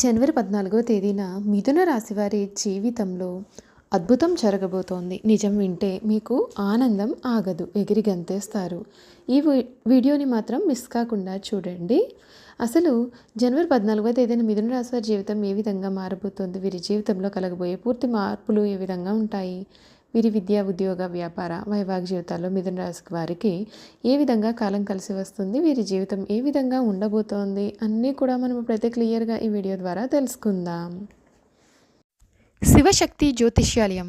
జనవరి పద్నాలుగో తేదీన మిథున రాశి వారి జీవితంలో అద్భుతం జరగబోతోంది. నిజం వింటే మీకు ఆనందం ఆగదు ఎగిరి గంతేస్తారు. ఈ వీ- వీడియోని మాత్రం మిస్ కాకుండా చూడండి. అసలు జనవరి పద్నాలుగో తేదీన మిథున రాశి వారి జీవితం ఏ విధంగా మారబోతోంది? వీరి జీవితంలో కలగబోయే పూర్తి మార్పులు ఏ విధంగా ఉంటాయి? వీరి విద్యా ఉద్యోగ వ్యాపార వైవాహిక జీవితాల్లో మిథున రాశి వారికి ఏ విధంగా కాలం కలిసి వస్తుంది వీరి జీవితం ఏ విధంగా ఉండబోతోంది అన్నీ కూడా మనం ప్రతి క్లియర్గా ఈ వీడియో ద్వారా తెలుసుకుందాం. శివశక్తి జ్యోతిష్యాలయం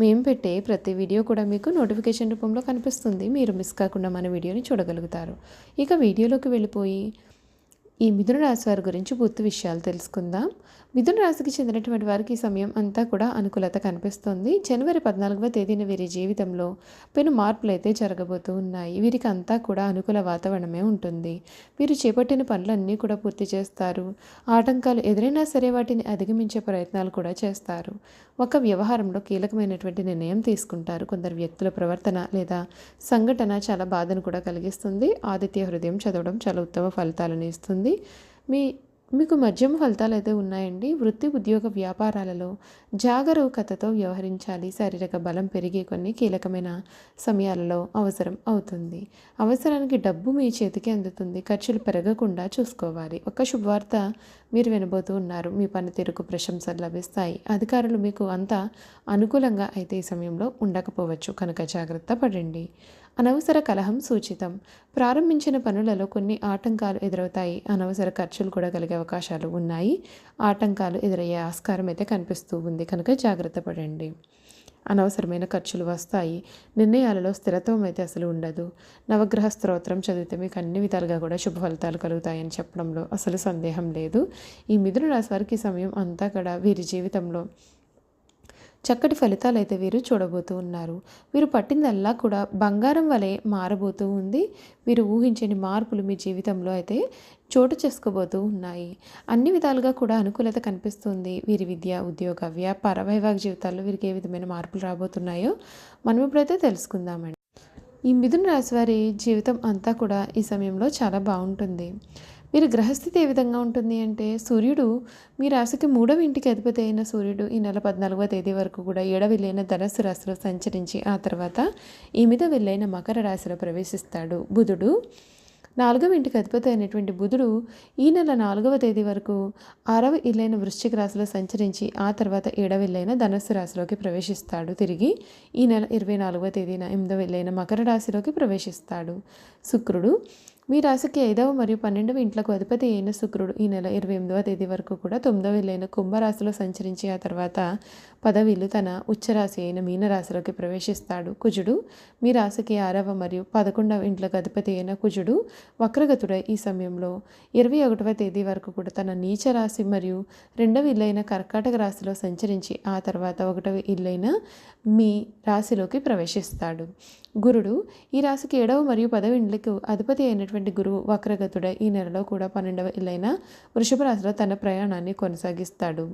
మేము పెట్టే ప్రతి వీడియో కూడా మీకు నోటిఫికేషన్ రూపంలో కనిపిస్తుంది. మీరు మిస్ కాకుండా మన వీడియోని చూడగలుగుతారు. ఇక వీడియోలోకి వెళ్ళిపోయి ఈ మిథున రాశి వారి గురించి పూర్తి విషయాలు తెలుసుకుందాం. మిథున రాశికి చెందినటువంటి వారికి ఈ సమయం అంతా కూడా అనుకూలత కనిపిస్తుంది. జనవరి పద్నాలుగవ తేదీన వీరి జీవితంలో పెను మార్పులు అయితే జరగబోతూ ఉన్నాయి. వీరికి అంతా కూడా అనుకూల వాతావరణమే ఉంటుంది. వీరు చేపట్టిన పనులన్నీ కూడా పూర్తి చేస్తారు. ఆటంకాలు ఎదురైనా సరే వాటిని అధిగమించే ప్రయత్నాలు కూడా చేస్తారు. ఒక వ్యవహారంలో కీలకమైనటువంటి నిర్ణయం తీసుకుంటారు. కొందరు వ్యక్తుల ప్రవర్తన లేదా సంఘటన చాలా బాధను కూడా కలిగిస్తుంది. ఆదిత్య హృదయం చదవడం చాలా ఉత్తమ ఫలితాలను ఇస్తుంది. మీ మీకు మద్యం ఫలితాలు అయితే ఉన్నాయండి. వృత్తి ఉద్యోగ వ్యాపారాలలో జాగరూకతతో వ్యవహరించాలి. శారీరక బలం పెరిగే కొన్ని కీలకమైన సమయాలలో అవసరం అవుతుంది. అవసరానికి డబ్బు మీ చేతికి అందుతుంది. ఖర్చులు పెరగకుండా చూసుకోవాలి. ఒక శుభవార్త మీరు వినబోతూ ఉన్నారు. మీ పనితీరుకు ప్రశంసలు లభిస్తాయి. అధికారులు మీకు అంత అనుకూలంగా అయితే ఈ సమయంలో ఉండకపోవచ్చు. కనుక జాగ్రత్త పడండి. అనవసర కలహం సూచితం. ప్రారంభించిన పనులలో కొన్ని ఆటంకాలు ఎదురవుతాయి. అనవసర ఖర్చులు కూడా కలిగే అవకాశాలు ఉన్నాయి. ఆటంకాలు ఎదురయ్యే ఆస్కారం అయితే కనిపిస్తూ ఉంది. కనుక జాగ్రత్త పడండి. అనవసరమైన ఖర్చులు వస్తాయి. నిర్ణయాలలో స్థిరత్వం అయితే అసలు ఉండదు. నవగ్రహ స్తోత్రం చదివితే మీకు అన్ని విధాలుగా కూడా శుభ ఫలితాలు కలుగుతాయని చెప్పడంలో అసలు సందేహం లేదు. ఈ మిథున రాశి వారికి సమయం అంతా కూడా వీరి జీవితంలో చక్కటి ఫలితాలు అయితే వీరు చూడబోతూ ఉన్నారు. వీరు పట్టిందల్లా కూడా బంగారం వలె మారబోతూ ఉంది. వీరు ఊహించని మార్పులు మీ జీవితంలో అయితే చోటు చేసుకోబోతూ ఉన్నాయి. అన్ని విధాలుగా కూడా అనుకూలత కనిపిస్తుంది. వీరి విద్య ఉద్యోగ వ్యాపార వైవాహిక జీవితాల్లో వీరికి ఏ విధమైన మార్పులు రాబోతున్నాయో మనం ఇప్పుడైతే తెలుసుకుందామండి. ఈ మిథున రాశి వారి జీవితం అంతా కూడా ఈ సమయంలో చాలా బాగుంటుంది. వీరి గ్రహస్థితి ఏ విధంగా ఉంటుంది అంటే సూర్యుడు మీ రాశికి మూడవ ఇంటికి అధిపతి అయిన సూర్యుడు ఈ నెల పద్నాలుగవ తేదీ వరకు కూడా ఏడవ వెళ్ళైన ధనస్సు రాశిలో సంచరించి ఆ తర్వాత ఎనిమిద వెళ్ళైన మకర రాశిలో ప్రవేశిస్తాడు బుధుడు. నాలుగవ ఇంటికి అధిపతి అయినటువంటి బుధుడు ఈ నెల నాలుగవ తేదీ వరకు ఆరవ ఇల్లైన వృశ్చిక రాశిలో సంచరించి ఆ తర్వాత ఏడవ ఇల్లైన ధనస్సు రాశిలోకి ప్రవేశిస్తాడు. తిరిగి ఈ నెల ఇరవై నాలుగవ తేదీన ఎనిమిదవ ఇల్లైన మకర రాశిలోకి ప్రవేశిస్తాడు. శుక్రుడు మీ రాశికి ఐదవ మరియు పన్నెండవ ఇంట్లకు అధిపతి అయిన శుక్రుడు ఈ నెల ఇరవై ఎనిమిదవ తేదీ వరకు కూడా తొమ్మిదవ ఇల్లైన కుంభరాశిలో సంచరించి ఆ తర్వాత పదవిలు తన ఉచ్చరాశి అయిన మీనరాశిలోకి ప్రవేశిస్తాడు. కుజుడు మీ రాశికి ఆరవ మరియు పదకొండవ ఇంట్లకు అధిపతి అయిన కుజుడు వక్రగతుడై ఈ సమయంలో ఇరవై ఒకటవ తేదీ వరకు కూడా తన నీచ రాశి మరియు రెండవ ఇల్లైన కర్కాటక రాశిలో సంచరించి ఆ తర్వాత ఒకటవ ఇల్లైన మీ రాశిలోకి ప్రవేశిస్తాడు. గురుడు ఈ రాశికి ఏడవ మరియు పదవ ఇండ్లకు అధిపతి అయినటువంటి గురువు వక్రగతుడ ఈ నెలలో కూడా పన్నెండవ ఇల్లైన వృషభ రాశిలో తన ప్రయాణాన్ని కొనసాగిస్తాడు.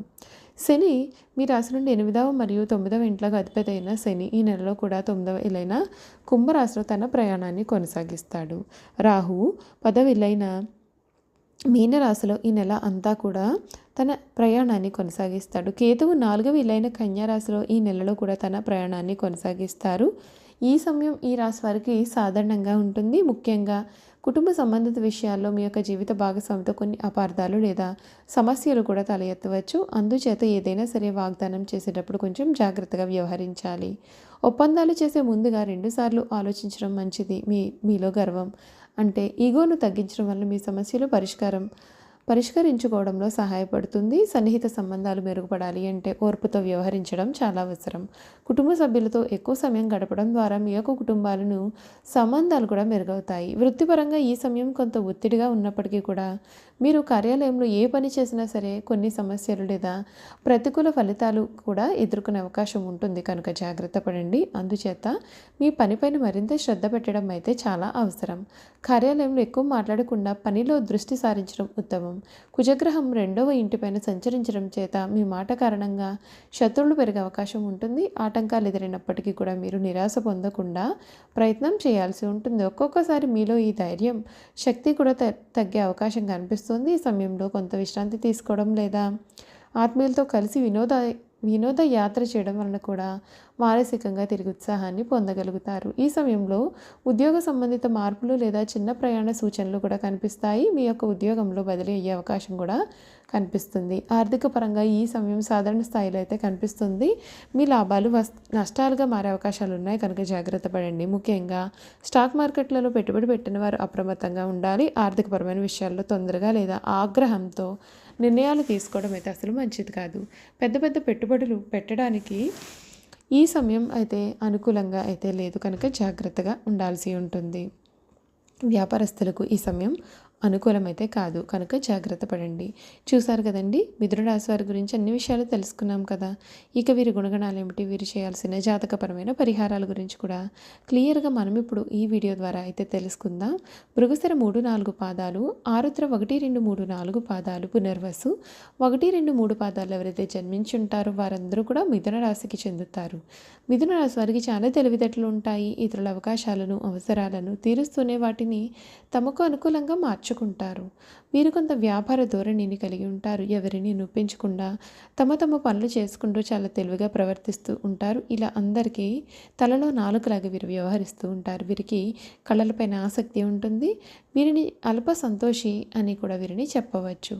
శని మీ రాశి నుండి ఎనిమిదవ మరియు తొమ్మిదవ ఇంట్లోకి అధిపతి అయిన శని ఈ నెలలో కూడా తొమ్మిదవ ఇలైన కుంభరాశిలో తన ప్రయాణాన్ని కొనసాగిస్తాడు. రాహువు పదవ ఇలైన మీనరాశిలో ఈ నెల అంతా కూడా తన ప్రయాణాన్ని కొనసాగిస్తాడు. కేతువు నాలుగవ ఇలైన కన్యారాశిలో ఈ నెలలో కూడా తన ప్రయాణాన్ని కొనసాగిస్తారు. ఈ సమయం ఈ రాశి వారికి సాధారణంగా ఉంటుంది. ముఖ్యంగా కుటుంబ సంబంధిత విషయాల్లో మీ యొక్క జీవిత భాగస్వామితో కొన్ని అపార్థాలు లేదా సమస్యలు కూడా తల ఎత్తవచ్చు అందుచేత ఏదైనా సరే వాగ్దానం చేసేటప్పుడు కొంచెం జాగ్రత్తగా వ్యవహరించాలి. ఒప్పందాలు చేసే ముందుగా రెండుసార్లు ఆలోచించడం మంచిది. మీ మీలో గర్వం అంటే ఈగోను తగ్గించడం వల్ల మీ సమస్యలు పరిష్కారం పరిష్కరించుకోవడంలో సహాయపడుతుంది. సన్నిహిత సంబంధాలు మెరుగుపడాలి అంటే ఓర్పుతో వ్యవహరించడం చాలా అవసరం. కుటుంబ సభ్యులతో ఎక్కువ సమయం గడపడం ద్వారా మీ యొక్క కుటుంబాలను సంబంధాలు కూడా మెరుగవుతాయి. వృత్తిపరంగా ఈ సమయం కొంత ఒత్తిడిగా ఉన్నప్పటికీ కూడా మీరు కార్యాలయంలో ఏ పని చేసినా సరే కొన్ని సమస్యలు లేదా ప్రతికూల ఫలితాలు కూడా ఎదుర్కొనే అవకాశం ఉంటుంది. కనుక జాగ్రత్త పడండి. అందుచేత మీ పనిపైన మరింత శ్రద్ధ పెట్టడం అయితే చాలా అవసరం. కార్యాలయంలో ఎక్కువ మాట్లాడకుండా పనిలో దృష్టి సారించడం ఉత్తమం. కుజగ్రహం రెండవ ఇంటిపైన సంచరించడం చేత మీ మాట కారణంగా శత్రువులు పెరిగే అవకాశం ఉంటుంది. ఆటంకాలు ఎదురైనప్పటికీ కూడా మీరు నిరాశ పొందకుండా ప్రయత్నం చేయాల్సి ఉంటుంది. ఒక్కొక్కసారి మీలో ఈ ధైర్యం శక్తి కూడా తగ్గే అవకాశం కనిపిస్తుంది. ఈ సమయంలో కొంత విశ్రాంతి తీసుకోవడం లేదా ఆత్మీయులతో కలిసి వినోద వినోద యాత్ర చేయడం వలన కూడా మానసికంగా తిరిగి ఉత్సాహాన్ని పొందగలుగుతారు. ఈ సమయంలో ఉద్యోగ సంబంధిత మార్పులు లేదా చిన్న ప్రయాణ సూచనలు కూడా కనిపిస్తాయి. మీ యొక్క ఉద్యోగంలో బదిలీ అయ్యే అవకాశం కూడా కనిపిస్తుంది. ఆర్థిక పరంగా ఈ సమయం సాధారణ స్థాయిలో అయితే కనిపిస్తుంది. మీ లాభాలు వస్ నష్టాలుగా మారే అవకాశాలు ఉన్నాయి. కనుక జాగ్రత్త పడండి. ముఖ్యంగా స్టాక్ మార్కెట్లలో పెట్టుబడి పెట్టిన వారు అప్రమత్తంగా ఉండాలి. ఆర్థికపరమైన విషయాల్లో తొందరగా లేదా ఆగ్రహంతో నిర్ణయాలు తీసుకోవడం అయితే అసలు మంచిది కాదు. పెద్ద పెద్ద పెట్టుబడులు పెట్టడానికి ఈ సమయం అయితే అనుకూలంగా అయితే లేదు. కనుక జాగ్రత్తగా ఉండాల్సి ఉంటుంది. వ్యాపారస్తులకు ఈ సమయం అనుకూలమైతే కాదు. కనుక జాగ్రత్త పడండి. చూశారు కదండి? మిథున రాశి వారి గురించి అన్ని విషయాలు తెలుసుకున్నాం కదా. ఇక వీరి గుణగణాలు ఏమిటి? వీరు చేయాల్సిన జాతకపరమైన పరిహారాల గురించి కూడా క్లియర్గా మనం ఇప్పుడు ఈ వీడియో ద్వారా అయితే తెలుసుకుందాం. మృగశిర మూడు నాలుగు పాదాలు ఆరుద్ర ఒకటి రెండు మూడు నాలుగు పాదాలు పునర్వసు ఒకటి రెండు మూడు పాదాలు ఎవరైతే జన్మించి ఉంటారో వారందరూ కూడా మిథున రాశికి చెందుతారు. మిథున రాశి వారికి చాలా తెలివితేటలు ఉంటాయి. ఇతరుల అవకాశాలను అవసరాలను తీరుస్తూనే వాటిని తమకు అనుకూలంగా మార్చుకుంటారు వీరు కొంత వ్యాపార ధోరణిని కలిగి ఉంటారు. ఎవరిని నొప్పించకుండా తమ తమ పనులు చేసుకుంటూ చాలా తెలివిగా ప్రవర్తిస్తూ ఉంటారు. ఇలా అందరికీ తలలో నాలుగులాగా వీరు వ్యవహరిస్తూ ఉంటారు. వీరికి కళలపైన ఆసక్తి ఉంటుంది. వీరిని అల్ప సంతోషి అని కూడా వీరిని చెప్పవచ్చు.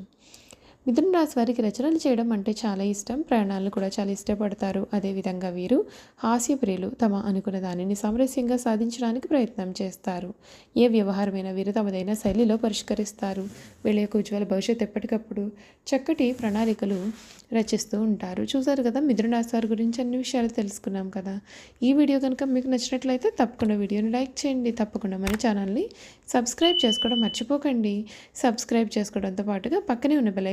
మిథున రాశి వారికి రచనలు చేయడం అంటే చాలా ఇష్టం. ప్రయాణాలను కూడా చాలా ఇష్టపడతారు. అదేవిధంగా వీరు హాస్యప్రియులు. తమ అనుకున్న దానిని సామరస్యంగా సాధించడానికి ప్రయత్నం చేస్తారు. ఏ వ్యవహారమైన వీరు తమదైన శైలిలో పరిష్కరిస్తారు. వీళ్ళ యొక్క ఉజ్వల భవిష్యత్ ఎప్పటికప్పుడు చక్కటి ప్రణాళికలు రచిస్తూ ఉంటారు. చూసారు కదా మిథున రాశి వారి గురించి అన్ని విషయాలు తెలుసుకున్నాం కదా. ఈ వీడియో కనుక మీకు నచ్చినట్లయితే తప్పకుండా వీడియోని లైక్ చేయండి. తప్పకుండా మన ఛానల్ని సబ్స్క్రైబ్ చేసుకోవడం మర్చిపోకండి. సబ్స్క్రైబ్ చేసుకోవడంతో పాటుగా పక్కనే ఉన్న బెల్